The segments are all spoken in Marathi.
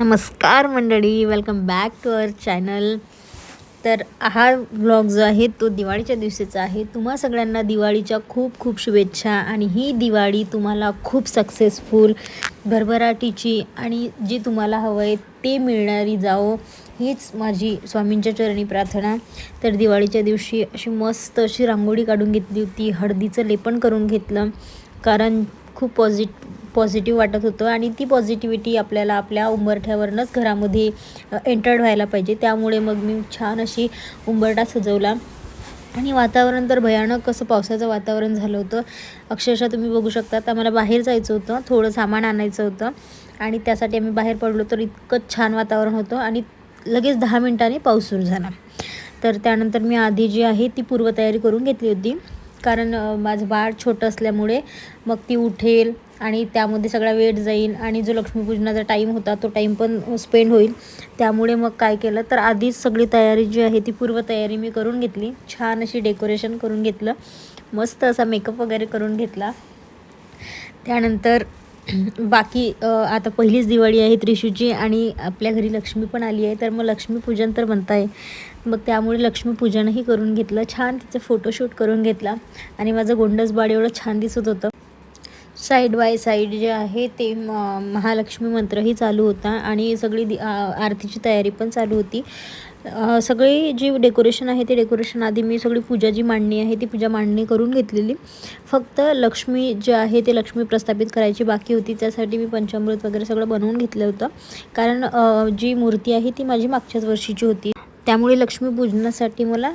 नमस्कार मंडळी welcome back to our channel तर हा व्लॉग जो आहे तो दिवाळीच्या दिवशीचा आहे. तुम्हा सगळ्यांना दिवाळीच्या खूप खूप शुभेच्छा आणि ही दिवाळी तुम्हाला खूप सक्सेसफुल भरभराटीची आणि जे तुम्हाला हवं आहे ते मिळणारी जाओ हीच माझी स्वामींच्या चरणी प्रार्थना. तर दिवाळीच्या दिवशी अशी मस्त अशी रांगोळी काढून घेतली होती. हळदीचं लेपन करून घेतलं. कारण खूप पॉझिट पॉझिटिव्ह वाटत होतं आणि ती पॉझिटिव्हिटी आपल्याला आपल्या उंबरठ्यावरनंच घरामध्ये एंटर्ड व्हायला पाहिजे. त्यामुळे मग मी छान अशी उंबरठा सजवला. आणि वातावरण तर भयानक कसं पावसाचं वातावरण झालं होतं. अक्षरशः तुम्ही बघू शकता आम्हाला बाहेर जायचं होतं. थोडं सामान आणायचं होतं. आणि त्यासाठी आम्ही बाहेर पडलो तर इतकं छान वातावरण होतं आणि लगेच दहा मिनटांनी पाऊस सुरू झाला. तर त्यानंतर मी आधी जी आहे ती पूर्वतयारी करून घेतली होती. कारण माझं बाळ छोटं असल्यामुळे मग ती उठेल आणि त्यामध्ये सगळा वेळ जाईल आणि जो लक्ष्मीपूजनाचा टाईम होता तो टाईम पण स्पेंड होईल. त्यामुळे मग काय केलं तर आधीच सगळी तयारी जी आहे ती पूर्वतयारी मी करून घेतली. छान अशी डेकोरेशन करून घेतलं. मस्त असा मेकअप वगैरे करून घेतला. त्यानंतर बाकी आता पहिलीच दिवाळी आहे त्रिशूची आणि आपल्या घरी लक्ष्मी पण आली आहे तर मग लक्ष्मीपूजन तर म्हणता आहे मग त्यामुळे लक्ष्मीपूजनही करून घेतलं. छान तिचं फोटोशूट करून घेतला आणि माझं गोंडस बाळ एवढं छान दिसत होतं. साईड बाय साईड जे आहे ते महालक्ष्मी मंत्रही चालू होता आणि सगळी दि आरतीची तयारी पण चालू होती. सगळी जी डेकोरेशन आहे ते डेकोरेशन आधी मी सगळी पूजा जी मांडणी आहे ती पूजा मांडणी करून घेतलेली. फक्त लक्ष्मी जे आहे ते लक्ष्मी प्रस्थापित करायची बाकी होती त्यासाठी मी पंचामृत वगैरे सगळं बनवून घेतलं होतं. कारण जी मूर्ती आहे ती माझी मागच्याच वर्षीची होती. त्यामुळे लक्ष्मी पूजनासाठी मला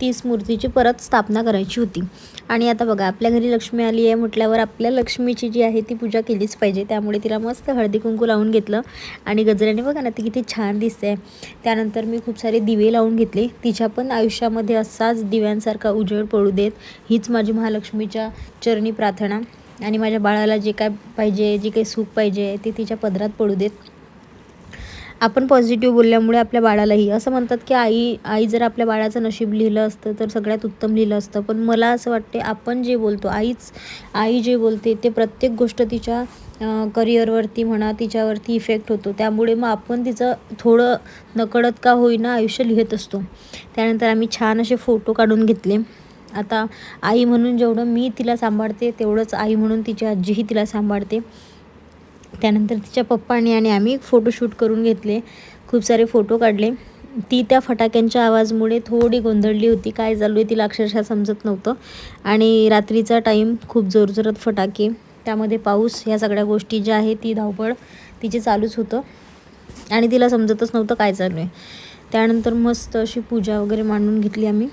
तीच मूर्तीची परत स्थापना करायची होती. आणि आता बघा आपल्या घरी लक्ष्मी आली आहे म्हटल्यावर आपल्या लक्ष्मीची जी आहे ती पूजा केलीच पाहिजे. त्यामुळे तिला मस्त हळदी कुंकू लावून घेतलं. आणि गजऱ्याने बघा ना ती किती छान दिसते. आहे त्यानंतर मी खूप सारे दिवे लावून घेतले. तिच्या पण आयुष्यामध्ये असाच दिव्यांसारखा उजेड पडू देत. हीच माझी महालक्ष्मीच्या चरणी प्रार्थना. आणि माझ्या बाळाला जे काय पाहिजे जे काही सुख पाहिजे ते तिच्या पदरात पडू देत. आपण पॉझिटिव्ह बोलल्यामुळे आपल्या बाळालाही. असं म्हणतात की आई आई जर आपल्या बाळाचं नशीब लिहिलं असतं तर सगळ्यात उत्तम लिहिलं असतं. पण मला असं वाटते आपण जे बोलतो आईच आई जे बोलते ते प्रत्येक गोष्ट तिच्या करिअरवरती म्हणा तिच्यावरती इफेक्ट होतो. त्यामुळे मग आपण तिचं थोडं नकळत का होईना आयुष्य लिहित असतो. त्यानंतर आम्ही छान असे फोटो काढून घेतले. आता आई म्हणून जेवढं मी तिला सांभाळते तेवढंच आई म्हणून तिची आजीही तिला सांभाळते. त्यानंतर तिच्या पप्पांनी आणि आम्ही फोटोशूट करून घेतले. खूप सारे फोटो काढले. ती त्या फटाक्यांच्या आवाजमुळे थोडी गोंधळली होती. काय चालू आहे तिला अक्षरशः समजत नव्हतं. आणि रात्रीचा टाईम खूप जोरजोरात फटाके त्यामध्ये पाऊस ह्या सगळ्या गोष्टी ज्या आहेत ती धावपळ तिची चालूच होतं. आणि तिला समजतच नव्हतं काय चालू आहे. त्यानंतर मस्त अशी पूजा वगैरे मांडून घेतली आम्ही.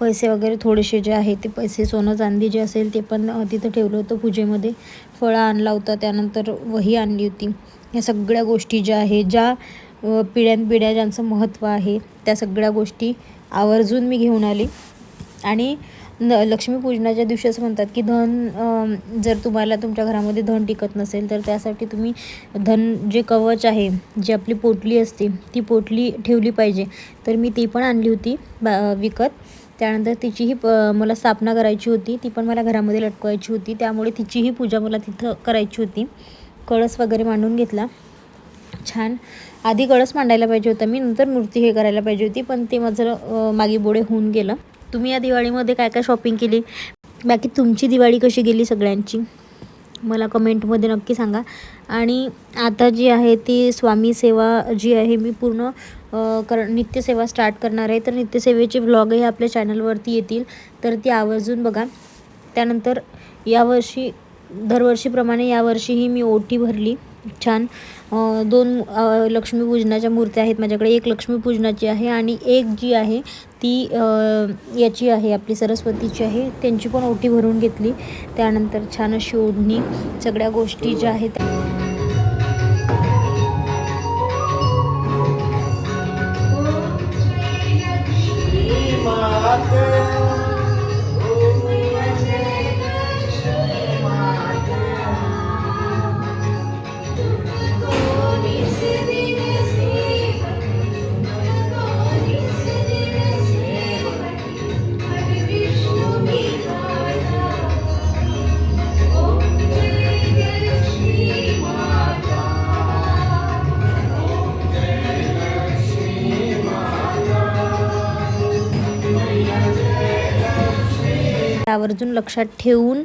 पैसे वगैरे थोडेसे जे आहे ते पैसे सोनं चांदी जे असेल ते पण तिथं ठेवलं होतं पूजेमध्ये. फळं आणला होता त्यानंतर वही आणली होती. या सगळ्या गोष्टी ज्या आहे ज्या पिढ्यानपिढ्या ज्यांचं महत्त्व आहे त्या सगळ्या गोष्टी आवर्जून मी घेऊन आली. आणि न लक्ष्मीपूजनाच्या दिवशी असं म्हणतात की धन जर तुम्हाला तुमच्या घरामध्ये धन टिकत नसेल तर त्यासाठी तुम्ही धन जे कवच आहे जी आपली पोटली असते ती पोटली ठेवली पाहिजे. तर मी ती पण आणली होती बा विकत. त्यानंतर तिचीही प मला स्थापना करायची होती. ती पण मला घरामध्ये लटकवायची होती. त्यामुळे तिचीही पूजा मला तिथं करायची होती. कळस वगैरे मांडून घेतला. छान. आधी कळस मांडायला पाहिजे होता मी. नंतर मूर्ती हे करायला पाहिजे होती. पण ते माझं मागे बोडे होऊन गेलं. तुम्ही या दिवाळीमध्ये काय काय शॉपिंग केली? बाकी तुमची दिवाळी कशी गेली सगळ्यांची? मला कमेंटमध्ये नक्की सांगा. आणि आता जी आहे ती स्वामी सेवा जी आहे मी पूर्ण कर नित्यसेवा स्टार्ट करणार आहे. तर नित्यसेवेचे व्लॉगही आपल्या चॅनलवरती येतील. तर ती आवर्जून बघा. त्यानंतर यावर्षी दरवर्षीप्रमाणे यावर्षीही मी ओटी भरली. छान. दोन लक्ष्मीपूजनाच्या मूर्त्या आहेत माझ्याकडे. एक लक्ष्मीपूजनाची आहे आणि एक जी आहे ती याची आहे आपली सरस्वतीची आहे. त्यांची पण ओटी भरून घेतली. त्यानंतर छान अशी ओढणी. सगळ्या गोष्टी ज्या आहेत आवर्जून लक्षात ठेवून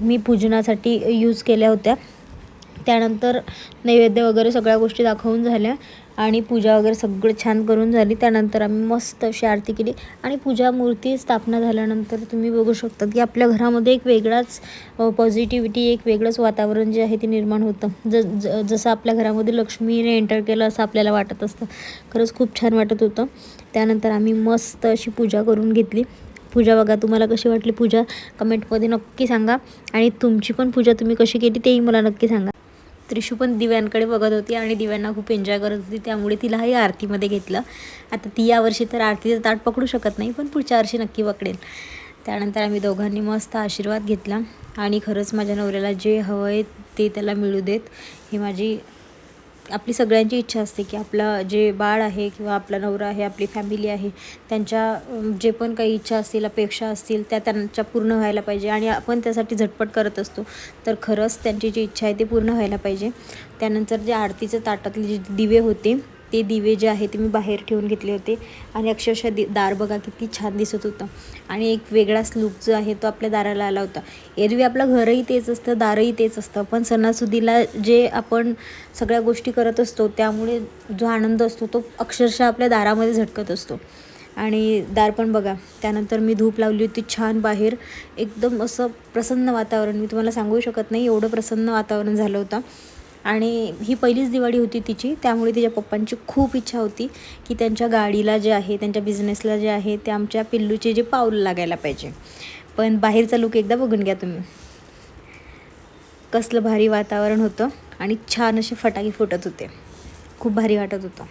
मी पूजनासाठी यूज केल्या होत्या. त्यानंतर नैवेद्य वगैरे सगळ्या गोष्टी दाखवून झाल्या आणि पूजा वगैरे सगळं छान करून झाली. त्यानंतर आम्ही मस्त अशी आरती केली आणि पूजा मूर्ती स्थापना झाल्यानंतर तुम्ही बघू शकता की आपल्या घरामध्ये एक वेगळाच पॉझिटिव्हिटी एक वेगळंच वातावरण जे आहे ते निर्माण होतं. ज ज जसं आपल्या घरामध्ये लक्ष्मीने एंटर केलं असं आपल्याला वाटत असतं. खरंच खूप छान वाटत होतं. त्यानंतर आम्ही मस्त अशी पूजा करून घेतली. पूजा बघा. तुम्हाला कशी वाटली पूजा? कमेंटमध्ये नक्की सांगा. आणि तुमची पण पूजा तुम्ही कशी केली तेही मला नक्की सांगा. त्रिशू पण दिव्यांकडे बघत होती आणि दिव्यांना खूप एन्जॉय करत होती. त्यामुळे तिलाही आरतीमध्ये घेतलं. आता ती यावर्षी तर आरतीचं ताट पकडू शकत नाही पण पुढच्या वर्षी नक्की पकडेल. त्यानंतर आम्ही दोघांनी मस्त आशीर्वाद घेतला. आणि खरंच माझ्या नवऱ्याला जे हवं आहे ते त्याला मिळू देत. ही माझी आपली सगळ्यांची इच्छा असते की आपलं जे बाळ आहे किंवा आपला नवरा आहे आपली फॅमिली आहे त्यांच्या जे पण काही इच्छा असतील अपेक्षा असतील त्या त्यांच्या पूर्ण व्हायला पाहिजे आणि आपण त्यासाठी झटपट करत असतो. तर खरंच त्यांची जी इच्छा आहे ते पूर्ण व्हायला पाहिजे. त्यानंतर जे आरतीचं ताटातले जे दिवे होते ते दिवे जे आहे ते मी बाहेर ठेवून घेतले होते. आणि अक्षरशः दि दार बघा किती छान दिसत होतं. आणि एक वेगळाच लुक जो आहे तो आपल्या दाराला आला होता. एरवी आपलं घरही तेच असतं दारही तेच असतं. पण सणासुदीला जे आपण सगळ्या गोष्टी करत असतो त्यामुळे जो आनंद असतो तो अक्षरशः आपल्या दारामध्ये झटकत असतो. आणि दार पण बघा त्यानंतर मी धूप लावली होती छान बाहेर. एकदम असं प्रसन्न वातावरण. मी तुम्हाला सांगू शकत नाही एवढं प्रसन्न वातावरण झालं होतं. आणि ही पहिलीच दिवाळी होती तिची त्यामुळे तिच्या पप्पांची खूप इच्छा होती की त्यांच्या गाडीला जे आहे त्यांच्या बिझनेसला जे आहे ते आमच्या पिल्लूचे जे पाऊल लागायला पाहिजे. पण बाहेरचा लुक एकदा बघून घ्या तुम्ही. कसलं भारी वातावरण होतं आणि छान असे फटाके फुटत होते. खूप भारी वाटत होतं.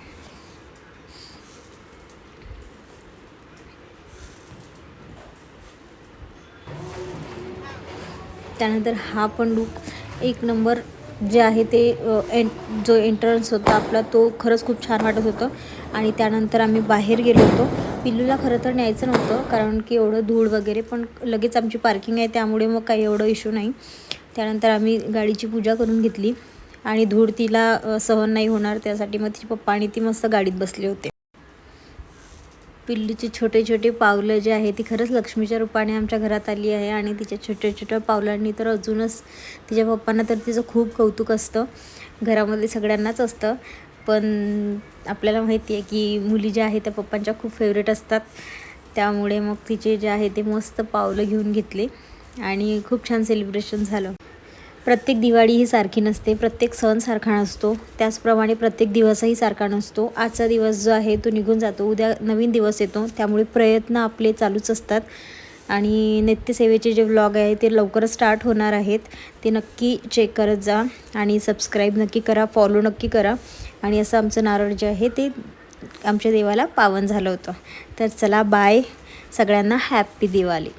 त्यानंतर हा पण लुक एक नंबर जे आहे ते एन जो एंट्रन्स होता आपला तो खरंच खूप छान वाटत होतं. आणि त्यानंतर आम्ही बाहेर गेलो होतो. पिल्लूला खरं तर न्यायचं नव्हतं कारण की एवढं धूळ वगैरे पण लगेच आमची पार्किंग आहे त्यामुळे मग काही एवढं इश्यू नाही. त्यानंतर आम्ही गाडीची पूजा करून घेतली. आणि धूळ तिला सहन नाही होणार त्यासाठी मग तिचे पप्पा आणि ती मस्त गाडीत बसले होते. पिल्लूची छोटे छोटे पावलं जे आहे ती खरंच लक्ष्मीच्या रूपाने आमच्या घरात आली आहे आणि तिच्या छोट्या छोट्या पावलांनी तर अजूनच तिच्या पप्पांना तर तिचं खूप कौतुक असतं. घरामध्ये सगळ्यांनाच असतं. पण आपल्याला माहिती आहे की मुली ज्या आहेत त्या पप्पांच्या खूप फेवरेट असतात. त्यामुळे मग तिचे जे आहे ते मस्त पावलं घेऊन घेतले आणि खूप छान सेलिब्रेशन झालं. प्रत्येक दिवाळी ही सारखी नसते प्रत्येक सण सारखा नसतो. त्याचप्रमाणे प्रत्येक दिवसही सारखा नसतो. आजचा दिवस जो आहे तो निघून जातो. उद्या नवीन दिवस येतो. त्यामुळे प्रयत्न आपले चालूच असतात. आणि नित्यसेवेचे जे व्लॉग आहे ते लवकरच स्टार्ट होणार आहेत. ते नक्की चेक करत जा आणि सबस्क्राईब नक्की करा फॉलो नक्की करा. आणि असं आमचं नारळ जे आहे ते आमच्या देवाला पावन झालं होतं. तर चला बाय सगळ्यांना हॅप्पी दिवाळी.